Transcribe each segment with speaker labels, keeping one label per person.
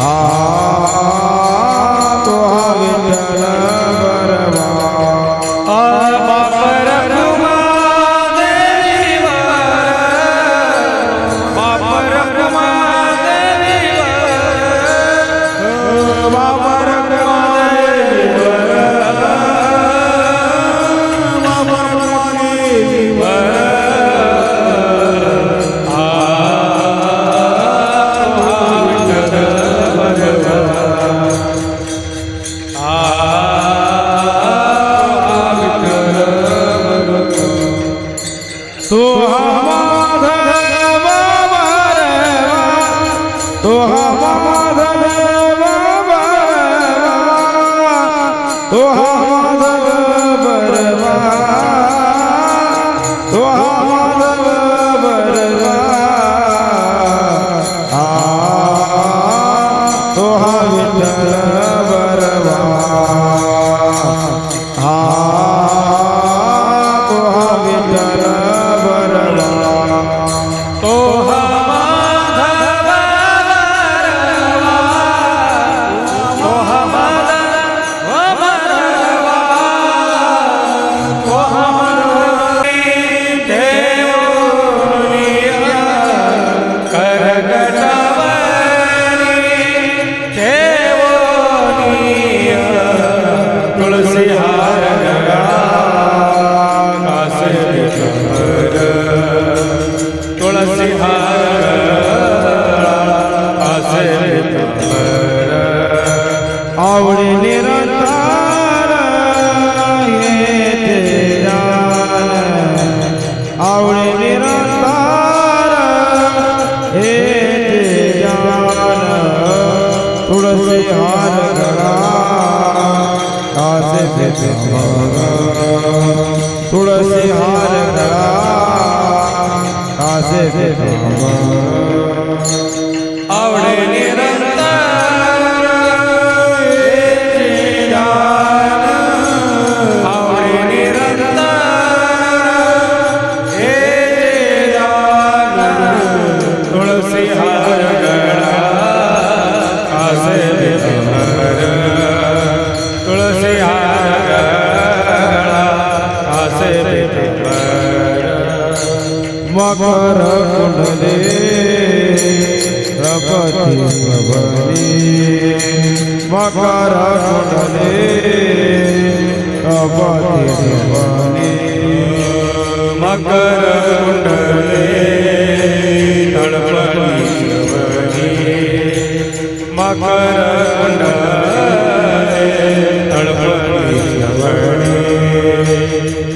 Speaker 1: Ah. મકર કુંડલે અપતિ
Speaker 2: મકર કુંડલે તળપતિ મકર કુંડલે તળપતિ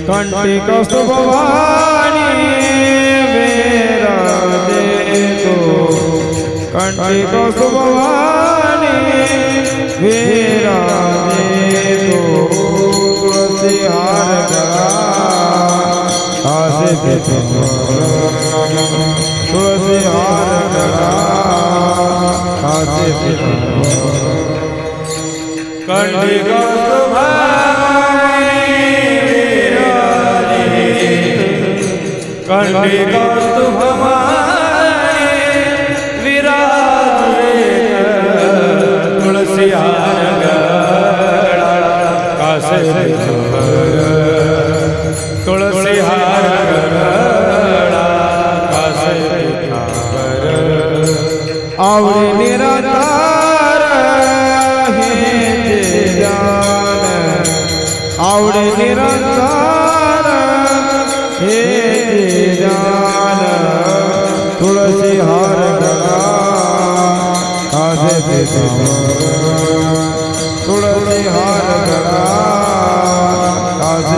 Speaker 1: કંઠી કસ્તુભવાન કંઠિતો સુભવાની વીરાને તુલસી હાર ગળા હાસે તુલસી હાર ગળા હાસે
Speaker 2: કંઠિતો तुळसी हार
Speaker 1: आवडी निराधार हे जान आवडी निराधार हे जान तुळसी हार गंगा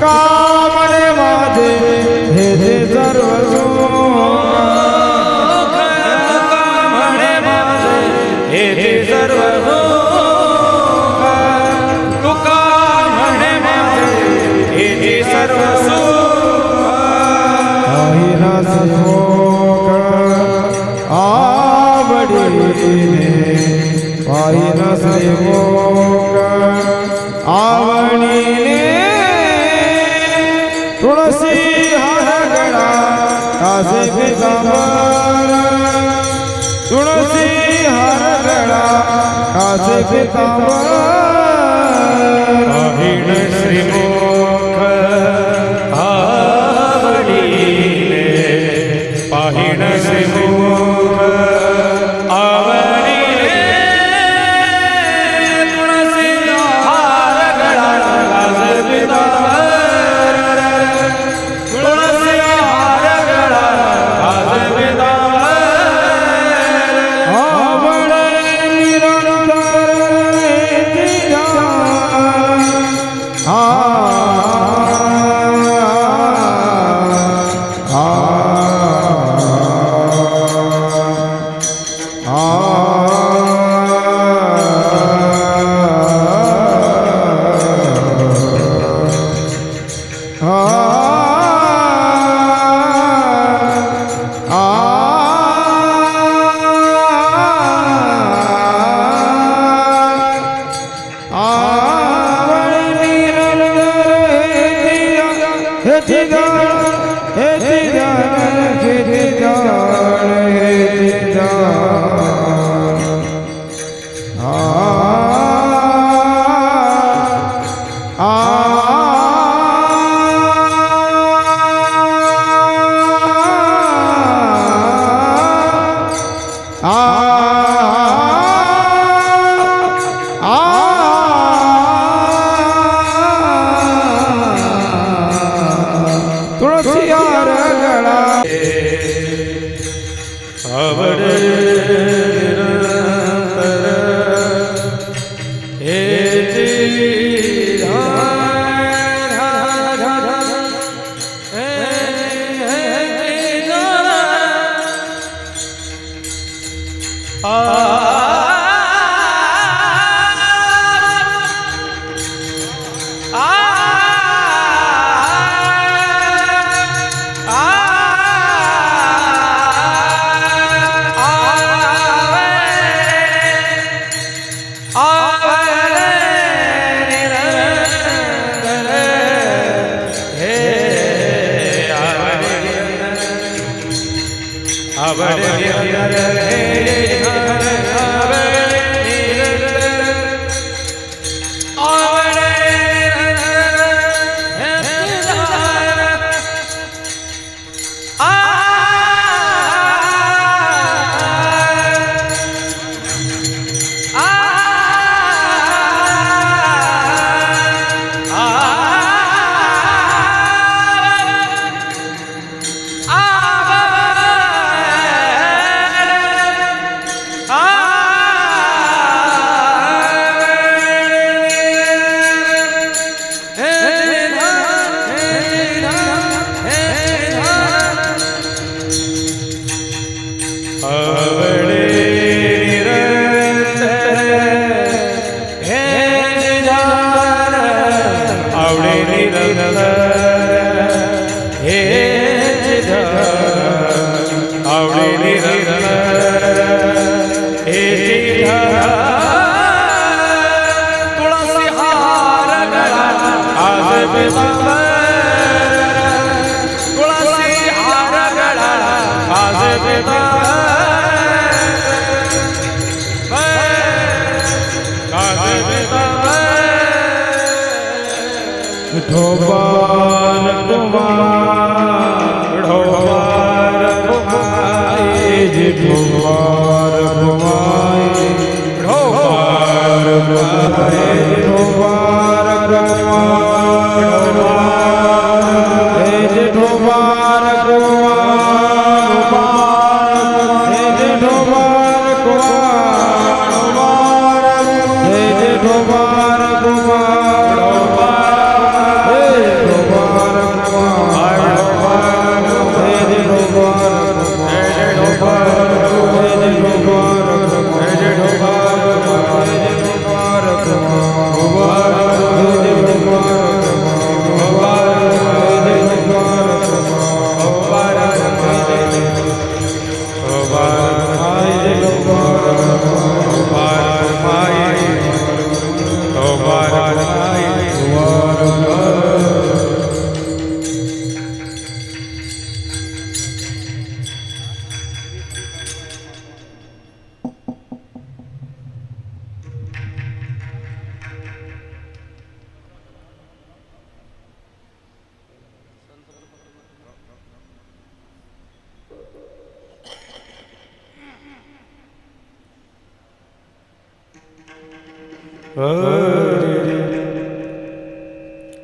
Speaker 1: 高。તુલસી હરગણા કાશે પિતાંબર તુલસી હરગણા કાશે પિતાંબર
Speaker 2: શ્રી அவரே Amém.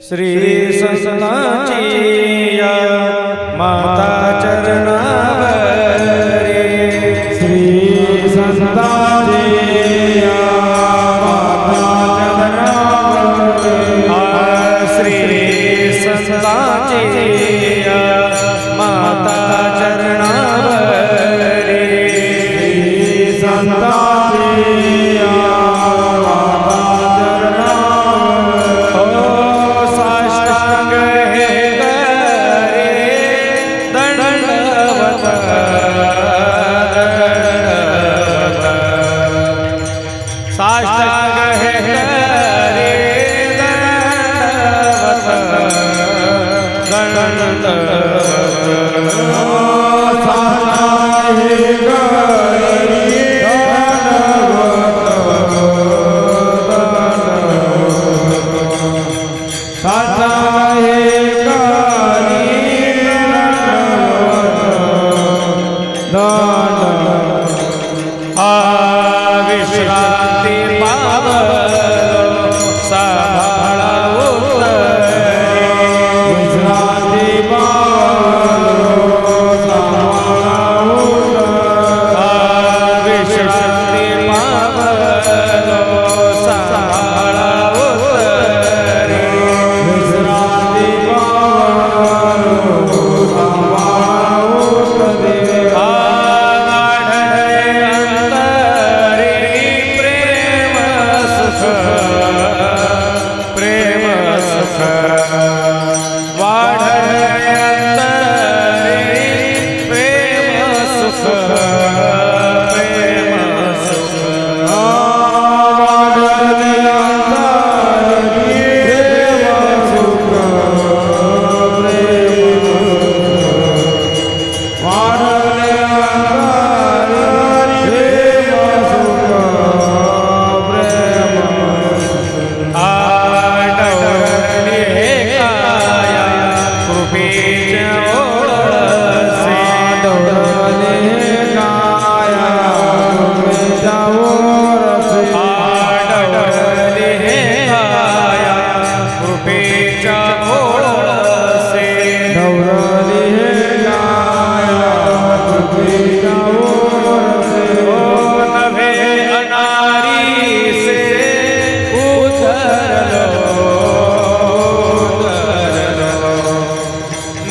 Speaker 2: श्री ससनाची माता चरणावरे
Speaker 1: श्री ससनाची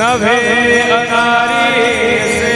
Speaker 2: નભે અનારી